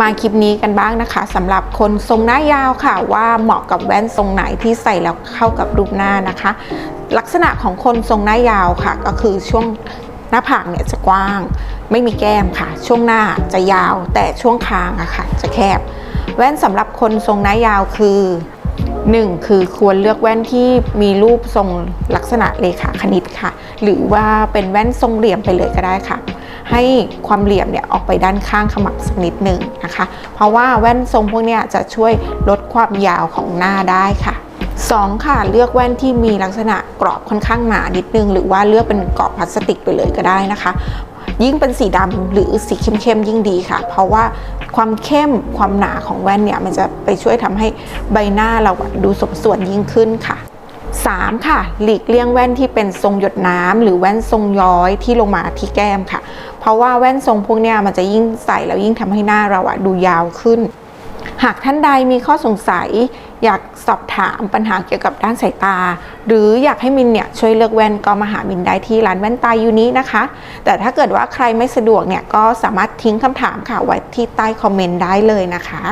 มาคลิปนี้กันบ้างนะคะสำหรับคนทรงหน้ายาวค่ะว่าเหมาะกับแว่นทรงไหนที่ใส่แล้วเข้ากับรูปหน้านะคะ ลักษณะของคนทรงหน้ายาวค่ะ ก็คือช่วงหน้าผากเนี่ยจะกว้าง ไม่มีแก้มค่ะ ช่วงหน้าจะยาวแต่ช่วงคางอะค่ะ จะแคบ แว่นสำหรับคนทรงหน้ายาวคือ 1. คือควรเลือกแว่นที่มีรูปทรงลักษณะเลขาคณิตค่ะ หรือว่าเป็นแว่นทรงเหลี่ยมไปเลยก็ได้ค่ะ ให้ความเหลี่ยมเนี่ยออกไปด้านข้างขมับสักนิดหนึ่งนะคะ เพราะว่าแว่นทรงพวกนี้จะช่วยลดความยาวของหน้าได้ค่ะ 2. ค่ะเลือกแว่นที่มีลักษณะกรอบค่อนข้างหนานิดนึง หรือว่าเลือกเป็นกรอบพลาสติกไปเลยก็ได้นะคะ ยิ่งเป็นสีดำหรือสีเข้มๆยิ่งดีค่ะ เพราะว่าความเข้มความหนาของแว่นเนี่ยมันจะไปช่วยทำให้ใบหน้าเราดูสมส่วนยิ่งขึ้นค่ะ 3. ค่ะ หลีกเลี่ยงแว่นที่เป็นทรงหยดน้ำหรือแว่นทรงย้อยที่ลงมาที่แก้มค่ะ เพราะว่าแว่นทรงพวกเนี้ยมันจะยิ่งใส่แล้วยิ่งทำให้หน้าเราอะดูยาวขึ้น หากท่านใดมีข้อสงสัย อยากสอบถามปัญหาเกี่ยวกับด้านสายตา หรืออยากให้มินเนี่ยช่วยเลือกแว่นก็มาหามินได้ที่ร้านแว่นตายูนี้นะคะ แต่ถ้าเกิดว่าใครไม่สะดวกเนี่ยก็สามารถทิ้งคำถามค่ะไว้ที่ใต้คอมเมนต์ได้เลยนะคะ